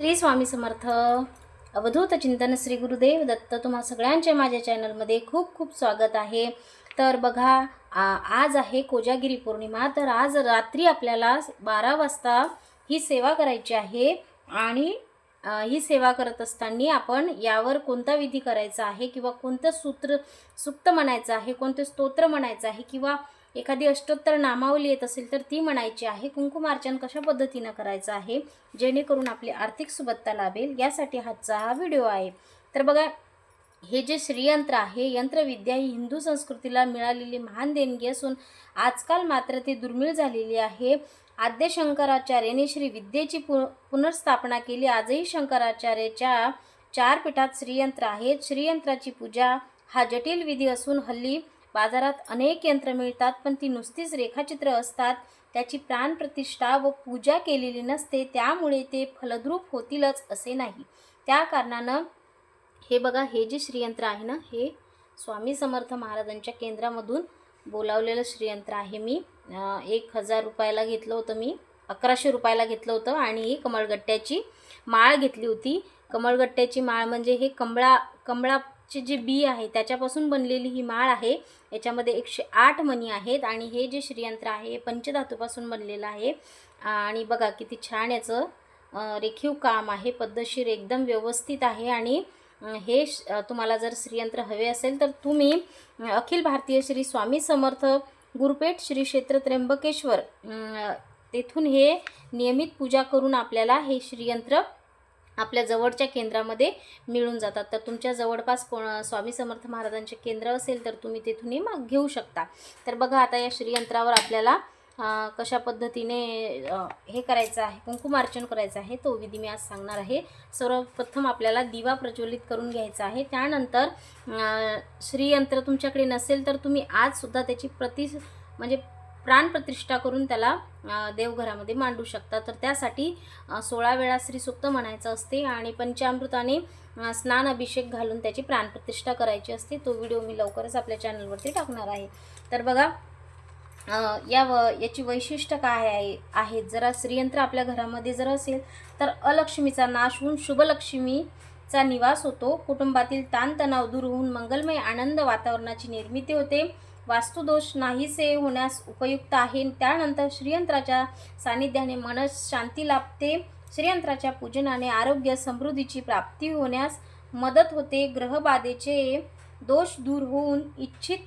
श्री स्वामी समर्थ. अवधूत चिंतन श्री गुरुदेव दत्त तुम्हा सगळ्यांचे माझ्या चॅनलमध्ये खूप खूप स्वागत आहे. तर बघा आ- आज आहे कोजागिरी पौर्णिमा. तर आज रात्री आपल्याला बारा वाजता ही सेवा करायची आहे आणि ही सेवा करत असताना आपण यावर कोणता विधी करायचा आहे किंवा कोणतं सूत्र सुक्त म्हणायचं आहे कोणते स्तोत्र म्हणायचं आहे किंवा एखादी अष्टोत्तर नामावली येत असेल तर ती म्हणायची आहे कुंकुमार्चन कशा पद्धतीनं करायचं आहे जेणेकरून आपली आर्थिक सुबत्ता लाभेल यासाठी हाचा हा व्हिडिओ आहे. तर बघा हे जे श्रीयंत्र आहे यंत्रविद्या ही हिंदू संस्कृतीला मिळालेली महान देणगी असून आजकाल मात्र ती दुर्मिळ झालेली आहे. आद्य शंकराचार्याने श्री विद्येची पु पुनर्स्थापना केली. आजही शंकराचार्याच्या चार पीठात श्रीयंत्र आहेत. श्रीयंत्राची पूजा हा जटिल विधी असून हल्ली बाजारात अनेक यंत्र मिळतात पण ती नुसतीच रेखाचित्र असतात. त्याची प्राणप्रतिष्ठा व पूजा केलेली नसते त्यामुळे ते फलद्रूप होतीलच असे नाही. त्या कारणानं हे बघा हे जे श्रीयंत्र आहे ना हे स्वामी समर्थ महाराजांच्या केंद्रामधून बोलावलेलं श्रीयंत्र आहे. मी एक हजार रुपयाला घेतलं होतं मी अकराशे रुपयाला घेतलं होतं आणि ही कमळगट्ट्याची माळ घेतली होती. कमळगट्ट्याची माळ म्हणजे हे कमळा कमळा चे जे बी आहे त्याच्यापासून बनलेली ही माळ आहे. याच्यामध्ये एकशे आठ मणी आहेत आणि हे जे श्रीयंत्र आहे हे पंचधातूपासून बनलेलं आहे. आणि बघा किती छान याचं रेखीव काम आहे. पद्धतशीर एकदम व्यवस्थित आहे आणि हे श- तुम्हाला जर श्रीयंत्र हवे असेल तर तुम्ही अखिल भारतीय श्री स्वामी समर्थ गुरुपेठ श्री क्षेत्र त्र्यंबकेश्वर तेथून हे नियमित पूजा करून आपल्याला हे श्रीयंत्र आपल्या जवळच्या केंद्रामध्ये मिळून जातात. तर तुमच्या जवळपास कोण स्वामी समर्थ महाराजांचे केंद्र असेल तर तुम्ही तिथूनही मग घेऊ शकता. तर बघा आता या श्रीयंत्रावर आपल्याला कशा पद्धतीने हे करायचं आहे कुंकुमार्चन करायचं आहे तो विधी मी आज सांगणार आहे. सर्वप्रथम आपल्याला दिवा प्रज्वलित करून घ्यायचा आहे. त्यानंतर श्रीयंत्र तुमच्याकडे नसेल तर तुम्ही आजसुद्धा त्याची प्रति म्हणजे प्राणप्रतिष्ठा करून त्याला देवघरामध्ये मांडू शकता. तर त्यासाठी सोळा वेळा श्रीसुक्त म्हणायचं असते आणि पंचामृताने स्नान अभिषेक घालून त्याची प्राणप्रतिष्ठा करायची असते. तो व्हिडिओ मी लवकरच आपल्या चॅनलवरती टाकणार आहे. तर बघा या व याची वैशिष्ट्य काय आहे आहेत? जरा श्रीयंत्र आपल्या घरामध्ये जर असेल तर अलक्ष्मीचा नाश होऊन शुभलक्ष्मीचा निवास होतो. कुटुंबातील ताणतणाव दूर होऊन मंगलमय आनंद वातावरणाची निर्मिती होते. वास्तुदोष नाहीसे होण्यास उपयुक्त आहे. त्यानंतर श्रीयंत्राच्या सानिध्याने मनस शांती लाभते. श्रीयंत्राच्या पूजनाने आरोग्य समृद्धीची प्राप्ती होण्यास मदत होते. ग्रहबाधेचे दोष दूर होऊन इच्छित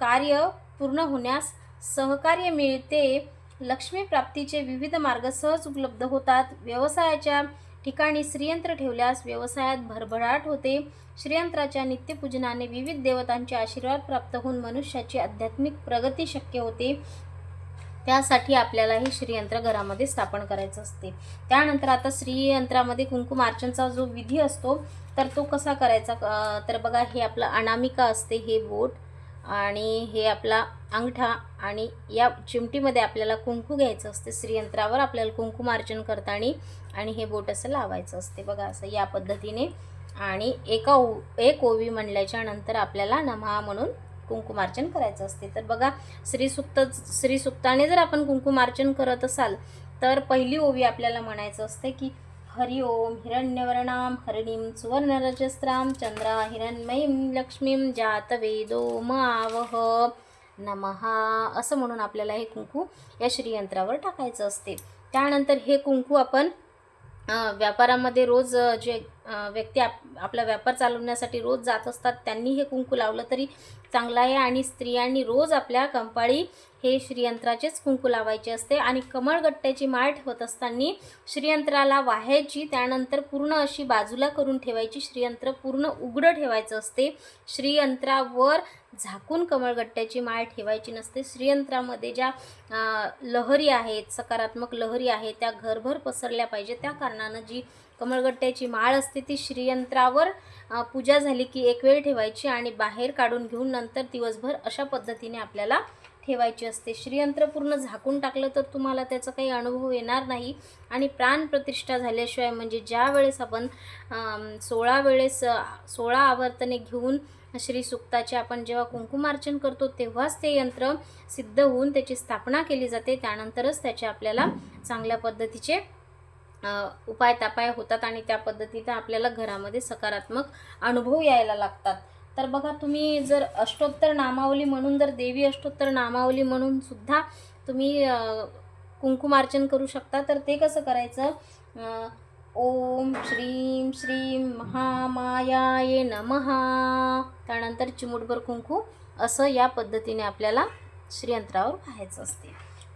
कार्य पूर्ण होण्यास सहकार्य मिळते. लक्ष्मी प्राप्तीचे विविध मार्ग सहज उपलब्ध होतात. व्यवसायाच्या ठिकाणी श्रीयंत्र ठेवल्यास व्यवसायात भरभराट होते. श्रीयंत्राच्या नित्यपूजनाने विविध देवतांचे आशीर्वाद प्राप्त होऊन मनुष्याची आध्यात्मिक प्रगती शक्य होते. त्यासाठी आपल्याला हे श्रीयंत्र घरामध्ये स्थापन करायचं असते. त्यानंतर आता श्रीयंत्रामध्ये कुंकुमार्चनचा जो विधी असतो तर तो कसा करायचा? तर बघा हे आपलं अनामिका असते हे बोट. आणि हे आपला अंगठा आणि या चिमटीमध्ये आपल्याला कुंकू घ्यायचं असते. श्रीयंत्रावर आपल्याला कुंकुमार्चन करताना आणि हे बोट असं लावायचं असते. बघा असं या पद्धतीने. आणि एका ओ एक ओवी म्हणल्याच्या नंतर आपल्याला नमहा म्हणून कुंकुमार्चन करायचं असते. तर बघा श्रीसुक्त श्रीसुक्ताने जर आपण कुंकुमार्चन करत असाल तर पहिली ओवी आपल्याला म्हणायचं असते की हरि ओम हिरण्यवर्णाम हरिणीं सुवर्णरजस्त्रां चंद्रा हिरण्मयीं लक्ष्मीं जातवेदो म आवह नमहा असं म्हणून आपल्याला हे कुंकू या श्रीयंत्रावर टाकायचं असते. त्यानंतर हे कुंकू आपण व्यापारामध्ये रोज जे व्यक्ती आप आपला व्यापार चालवण्यासाठी रोज जात असतात त्यांनी हे कुंकू लावलं तरी चांगलं आहे. आणि स्त्रियांनी रोज आपल्या कंपाळी हे श्रीयंत्राचेच कुंकू लावायचे असते. आणि कमळगट्ट्याची माळ ठेवत असताना श्रीयंत्राला वाहायची त्यानंतर पूर्ण अशी बाजूला करून ठेवायची. श्रीयंत्र पूर्ण उघडं ठेवायचं असते. श्रीयंत्रावर झाकून कमळगट्ट्याची माळ ठेवायची नसते. श्रीयंत्रामध्ये ज्या लहरी आहेत सकारात्मक लहरी आहेत त्या घरभर पसरल्या पाहिजे त्या कारणानं जी कमळगट्ट्याची माळ असते ती श्रीयंत्रावर पूजा झाली की एक वेळ ठेवायची आणि बाहेर काढून घेऊन नंतर दिवसभर अशा पद्धतीने आपल्याला ठेवायची असते. श्रीयंत्र पूर्ण झाकून टाकलं तर तुम्हाला त्याचा काही अनुभव येणार नाही. आणि प्राणप्रतिष्ठा झाल्याशिवाय म्हणजे ज्या वेळेस आपण सोळा वेळेस सोळा आवर्तने घेऊन श्री सुक्ताचे आपण जेव्हा कुंकुमार्चन करतो तेव्हाच ते यंत्र सिद्ध होऊन त्याची स्थापना केली जाते. त्यानंतरच त्याचे आपल्याला चांगल्या पद्धतीचे उपाय तापाय होतात आणि त्या पद्धतीनं आपल्याला घरामध्ये सकारात्मक अनुभव यायला लागतात. तर बघा तुम्ही जर अष्टोत्तर नामावली म्हणून जर देवी अष्टोत्तर नामावली म्हणून सुद्धा तुम्ही कुंकुमार्चन करू शकता तर ते कसं करायचं? ओम श्रीम श्रीम महामायाये नमः. त्यानंतर चिमूटभर कुंकू असं या पद्धतीने आपल्याला श्रीयंत्रावर व्हायचं असते.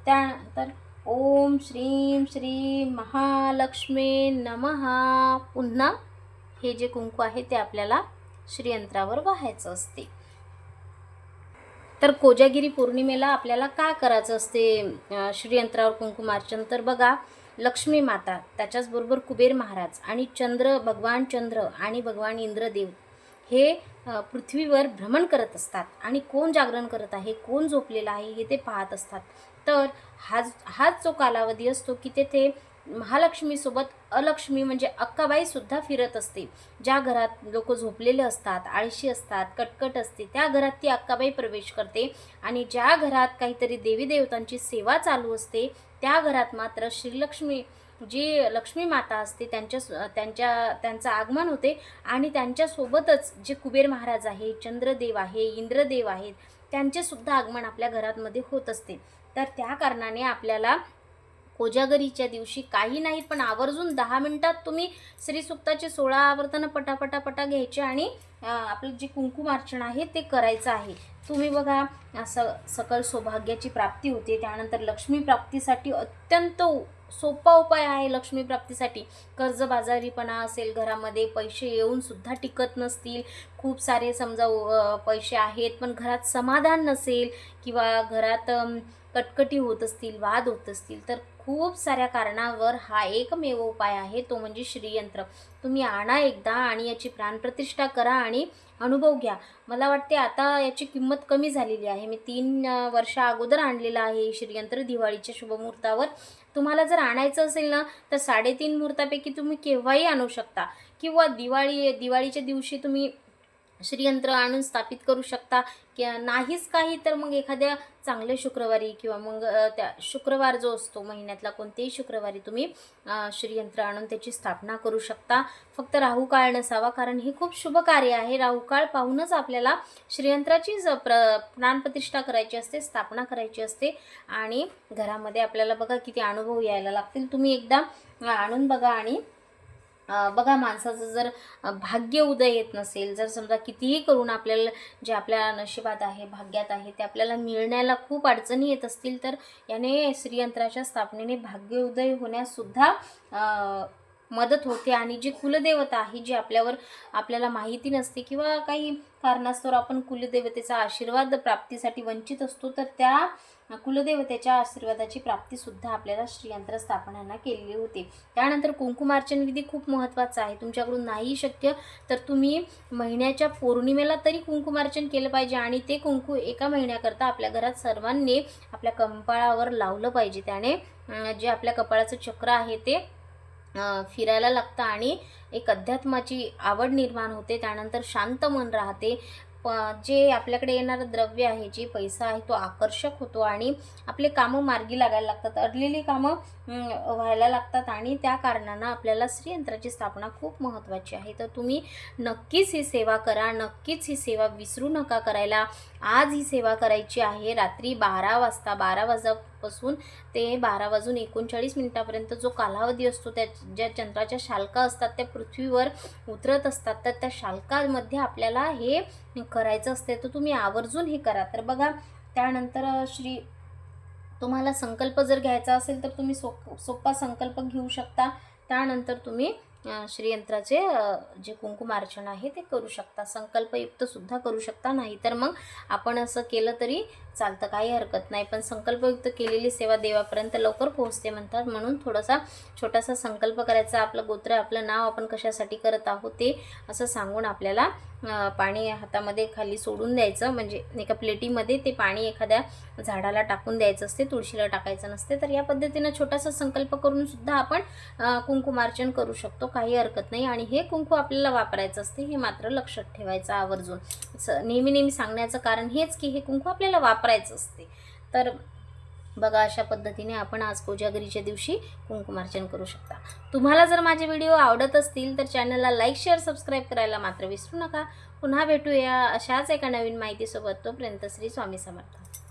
त्यानंतर ओम श्रीम श्रीम महालक्ष्मी नमः. पुन्हा हे जे कुंकू आहे ते आपल्याला श्रीयंत्रावर वाहायचं असते. तर कोजागिरी पौर्णिमेला आपल्याला का करायचं असते? श्रीयंत्रावर कुंकुमार्चन तर बघा लक्ष्मी माता त्याच्याचबरोबर कुबेर महाराज आणि चंद्र भगवान चंद्र आणि भगवान इंद्रदेव हे पृथ्वीवर भ्रमण करत असतात. आणि कोण जागरण करत आहे? कोण झोपलेलं आहे? हे ते पाहत असतात. तर हा हाच जो कालावधी असतो की तेथे महालक्ष्मीसोबत अलक्ष्मी म्हणजे अक्काबाईसुद्धा फिरत असते. ज्या घरात लोक झोपलेले असतात आळशी असतात कटकट असते त्या घरात ती अक्काबाई प्रवेश करते. आणि ज्या घरात काहीतरी देवी देवतांची सेवा चालू असते त्या घरात मात्र श्रीलक्ष्मी जी लक्ष्मी माता असते त्यांच्या त्यांच्या त्यांचं आगमन होते. आणि त्यांच्यासोबतच जे कुबेर महाराज आहे चंद्रदेव आहे इंद्रदेव आहेत त्यांचेसुद्धा आगमन आपल्या घरामध्ये होत असते. तर त्या कारणाने आपल्याला कोजागरीच्या दिवशी काही नाही पण आवर्जून दहा मिनिटात तुम्ही श्रीसुक्ताचे सोळा आवर्तनं पटापटापटा घ्यायचे आणि आपलं जे कुंकुमार्चन आहे ते करायचं आहे. तुम्ही बघा स सकल सौभाग्याची प्राप्ती होते. त्यानंतर लक्ष्मी प्राप्तीसाठी अत्यंत सोपा उपाय आहे लक्ष्मी प्राप्तीसाठी. कर्जबाजारीपणा असेल घरामध्ये पैसे येऊन सुद्धा टिकत नसतील. खूप सारे समजा पैसे आहेत पण घरात समाधान नसेल किंवा घरात कटकटी होत असतील वाद होत असतील तर खूप साऱ्या कारणावर हा एकमेव उपाय आहे तो म्हणजे श्रीयंत्र. तुम्ही आणा एकदा आणि याची प्राणप्रतिष्ठा करा आणि अनुभव घ्या. मला वाटते आता याची किंमत कमी झालेली आहे. मी तीन वर्ष वर्षा अगोदर आणलेलं आहे श्रीयंत्र दिवाळीच्या शुभमुहूर्तावर. तुम्हाला जर आणायचं असेल ना तर साडेतीन मुहूर्तापैकी तुम्ही केव्हाही आणू शकता. किंवा दिवाळी दिवाळीच्या दिवशी तुम्ही श्रीयंत्र आणून स्थापित करू शकता. की नाहीच काही तर मग एखाद्या चांगल्या शुक्रवारी किंवा मग त्या शुक्रवार जो असतो महिन्यातला कोणतेही शुक्रवारी तुम्ही श्रीयंत्र आणून त्याची स्थापना करू शकता. फक्त राहूकाळ नसावा कारण हे खूप शुभ कार्य आहे. राहूकाळ पाहूनच आपल्याला श्रीयंत्राची ज प्र प्राणप्रतिष्ठा करायची असते स्थापना करायची असते. आणि घरामध्ये आपल्याला बघा किती अनुभव यायला लागतील. तुम्ही एकदा आणून बघा आणि बघा माणसाचं जर भाग्य उदय येत नसेल जर समजा कितीही करून आपल्याला जे आपल्या नशिबात आहे भाग्यात आहे ते आपल्याला मिळण्याला खूप अडचणी येत असतील तर याने श्रीयंत्राच्या स्थापनेने भाग्य उदय होण्याससुद्धा मदत होते. आणि जी कुलदेवता आहे जी आपल्यावर आपल्याला माहिती नसते किंवा काही कारणास्तव आपण कुलदेवतेचा आशीर्वाद प्राप्तीसाठी वंचित असतो तर त्या कुलदेवतेच्या आशीर्वादाची प्राप्तीसुद्धा आपल्याला श्रीयंत्र स्थापनांना केलेली होती. त्यानंतर कुंकुमार्चन विधी खूप महत्त्वाचा आहे. तुमच्याकडून नाही शक्य तर तुम्ही महिन्याच्या पौर्णिमेला तरी कुंकुमार्चन केलं पाहिजे आणि ते कुंकू एका महिन्याकरता आपल्या घरात सर्वांनी आपल्या कंपाळावर लावलं पाहिजे. त्याने जे आपल्या कपाळाचं चक्र आहे ते फिरायला लागतं आणि एक अध्यात्माची आवड निर्माण होते. त्यानंतर शांत मन राहते. प जे आपल्याकडे येणारं द्रव्य आहे जे पैसा आहे तो आकर्षक होतो आणि आपले कामं मार्गी लागायला लागतात. अडलेली कामं व्हायला लागतात आणि त्या कारणानं आपल्याला श्रीयंत्राची स्थापना खूप महत्त्वाची आहे. तर तुम्ही नक्कीच ही सेवा करा नक्कीच ही सेवा विसरू नका करायला. आज ही सेवा करायची आहे रात्री बारा वाजता बारा वाजतापासून ते बारा वाजून एकोणचाळीस मिनिटापर्यंत जो कालावधी असतो त्या ज्या चंद्राच्या शालका असतात त्या पृथ्वीवर उतरत असतात. तर त्या शालकामध्ये आपल्याला हे करायचं असते तर तुम्ही आवर्जून हे करा. तर बघा त्यानंतर श्री तुम्हाला संकल्प जर घ्यायचा असेल तर तुम्ही सो सोपा संकल्प घेऊ शकता. त्यानंतर तुम्ही श्रीयंत्राचे जे कुंकुमार्चन आहे ते करू शकता. संकल्पयुक्तसुद्धा करू शकता. नाही तर मग आपण असं केलं तरी चालतं काही हरकत नाही. पण संकल्पयुक्त केलेली सेवा देवापर्यंत लवकर पोहोचते म्हणतात. म्हणून थोडासा छोटासा संकल्प करायचा आपलं गोत्र आपलं नाव आपण कशासाठी करत आहोत ते असं सांगून आपल्याला पाणी हातामध्ये खाली सोडून द्यायचं. म्हणजे एका प्लेटीमध्ये ते पाणी एखाद्या झाडाला टाकून द्यायचं असते तुळशीला टाकायचं नसते. तर या पद्धतीनं छोटासा संकल्प करून सुद्धा आपण कुंकुमार्चन करू शकतो. काही हरकत नाही. आणि हे कुंकू आपल्याला वापरायचं असते हे मात्र लक्षात ठेवायचं आवर्जून. स नेहमी नेहमी सांगण्याचं कारण हेच की हे कुंकू आपल्याला वापरायचं असते. तर बघा अशा पद्धतीने आपण आज कोजागरीच्या दिवशी कुंकुमार्चन करू शकता. तुम्हाला जर माझे व्हिडिओ आवडत असतील तर चॅनलला लाईक शेअर सबस्क्राईब करायला मात्र विसरू नका. पुन्हा भेटूया अशाच एका नवीन माहितीसोबत. तोपर्यंत श्री स्वामी समर्थ.